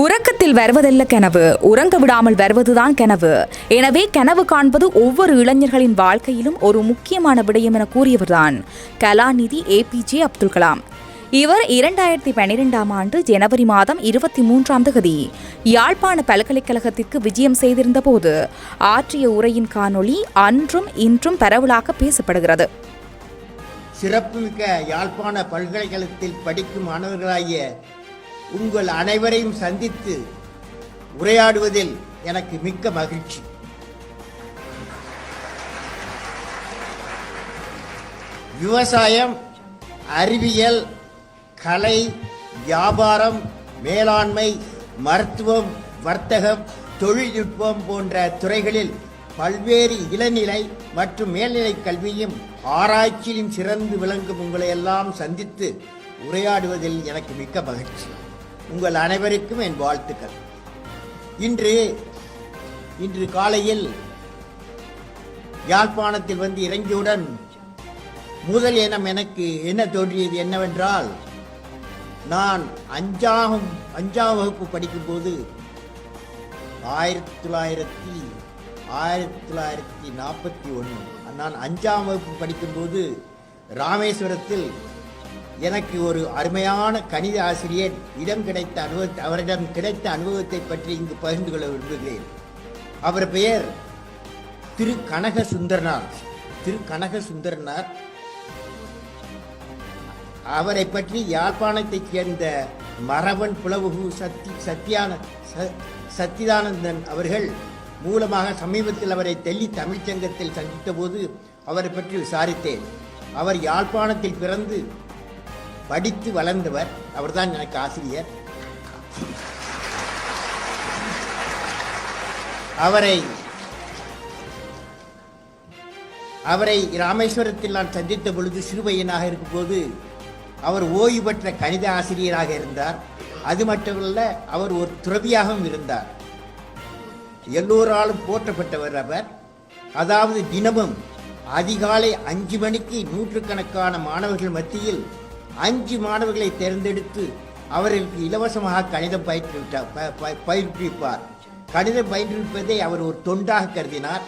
உறக்கத்தில் வருவதல்ல கனவு. உறங்க விடாமல் வருவதுதான் கனவு. எனவே கனவு காண்பது ஒவ்வொரு இளைஞர்களின் வாழ்க்கையிலும் ஒரு முக்கியமான விடயம் என கூறியவர்தான் கலாநிதி A P J Abdul Kalam. இவர் இரண்டாயிரத்தி பன்னிரெண்டாம் ஆண்டு ஜனவரி மாதம் இருபத்தி மூன்றாம் தேதி யாழ்ப்பாண பல்கலைக்கழகத்திற்கு விஜயம் செய்திருந்த போது ஆற்றிய உரையின் காணொளி அன்றும் இன்றும் பரவலாக பேசப்படுகிறது. சிறப்புமிக்க யாழ்ப்பாண பல்கலைக்கழகத்தில் படிக்கும் மாணவர்களாகிய உங்கள் அனைவரையும் சந்தித்து உரையாடுவதில் எனக்கு மிக்க மகிழ்ச்சி. விவசாயம் அறிவியல் கலை வியாபாரம் மேலாண்மை மருத்துவம் வர்த்தகம் தொழில்நுட்பம் போன்ற துறைகளில் பல்வேறு இளநிலை மற்றும் மேல்நிலை கல்வியும் ஆராய்ச்சியிலும் சிறந்து விளங்கும் உங்களை எல்லாம் சந்தித்து உரையாடுவதில் எனக்கு மிக்க மகிழ்ச்சி. உங்கள் அனைவருக்கும் என் வாழ்த்துக்கள். இன்று இன்று காலையில் யாழ்ப்பாணத்தில் வந்து இறங்கியவுடன் முதல் எண்ணம் எனக்கு என்ன தோன்றியது என்னவென்றால் நான் அஞ்சாம் அஞ்சாம் வகுப்பு படிக்கும்போது ஆயிரத்தி தொள்ளாயிரத்தி ஆயிரத்தி தொள்ளாயிரத்தி நாற்பத்தி ஒன்று நான் அஞ்சாம் வகுப்பு படிக்கும்போது ராமேஸ்வரத்தில் எனக்கு ஒரு அருமையான கணித ஆசிரியர் இடம் கிடைத்த அனுபவ அவரிடம் கிடைத்த அனுபவத்தை பற்றி இங்கு பகிர்ந்து கொள்ள விரும்புகிறேன். அவர் பெயர் திரு கனக சுந்தரனார் திரு கனக சுந்தரனார் அவரை பற்றி யாழ்ப்பாணத்தைச் சேர்ந்த மரவன் புலவுகு சத்தி சத்தியான ச- சத்திதானந்தன் அவர்கள் மூலமாக சமீபத்தில் அவரை டெல்லி தமிழ்ச்சங்கத்தில் சந்தித்த போது அவரை பற்றி விசாரித்தேன். அவர் யாழ்ப்பாணத்தில் பிறந்து படித்து வளர்ந்தவர் அவர்தான் எனக்கு ஆசிரியர். அவரை அவரை ராமேஸ்வரத்தில் நான் சந்தித்த பொழுது சிறுபையனாக இருக்கும்போது அவர் ஓய்வு பெற்ற கணித ஆசிரியராக இருந்தார். அது மட்டுமல்ல அவர் ஒரு துறவியாகவும் இருந்தார். எல்லோராலும் போற்றப்பட்டவர் அவர். அதாவது தினமும் அதிகாலை அஞ்சு மணிக்கு நூற்றுக்கணக்கான மாணவர்கள் மத்தியில் அஞ்சு மாணவர்களை தேர்ந்தெடுத்து அவர்களுக்கு இலவசமாக கணிதம் பயிற்றுவிட்டார் ப- ப- பயிற்றுவிப்பார். கணிதம் பயிற்றுவிப்பதை அவர் ஒரு தொண்டாக கருதினார்.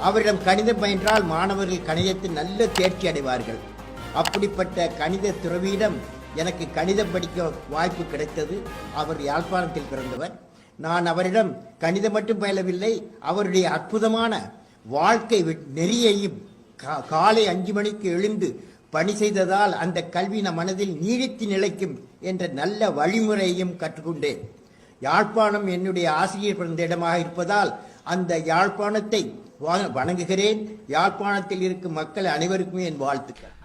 அவரிடம் கணிதம் பயின்றால் மாணவர்கள் கணிதத்தில் நல்ல தேர்ச்சி அடைவார்கள். அப்படிப்பட்ட கணித துறவியிடம் எனக்கு கணிதம் படிக்க வாய்ப்பு கிடைத்தது. அவர் யாழ்ப்பாணத்தில் பிறந்தவர். நான் அவரிடம் கணிதம் மட்டும் பயிலவில்லை அவருடைய அற்புதமான வாழ்க்கை நெறியையும் கா- காலை அஞ்சு மணிக்கு எழுந்து பணி செய்ததால் அந்த கல்வி நம் மனதில் நீடித்து நிலைக்கும் என்ற நல்ல வழிமுறையையும் கற்றுக்கொண்டேன். யாழ்ப்பாணம் என்னுடைய ஆசிரியர் பிறந்த இடமாக இருப்பதால் அந்த யாழ்ப்பாணத்தை வணங்குகிறேன். யாழ்ப்பாணத்தில் இருக்கும் மக்கள் அனைவருக்குமே என் வாழ்த்துக்கள்.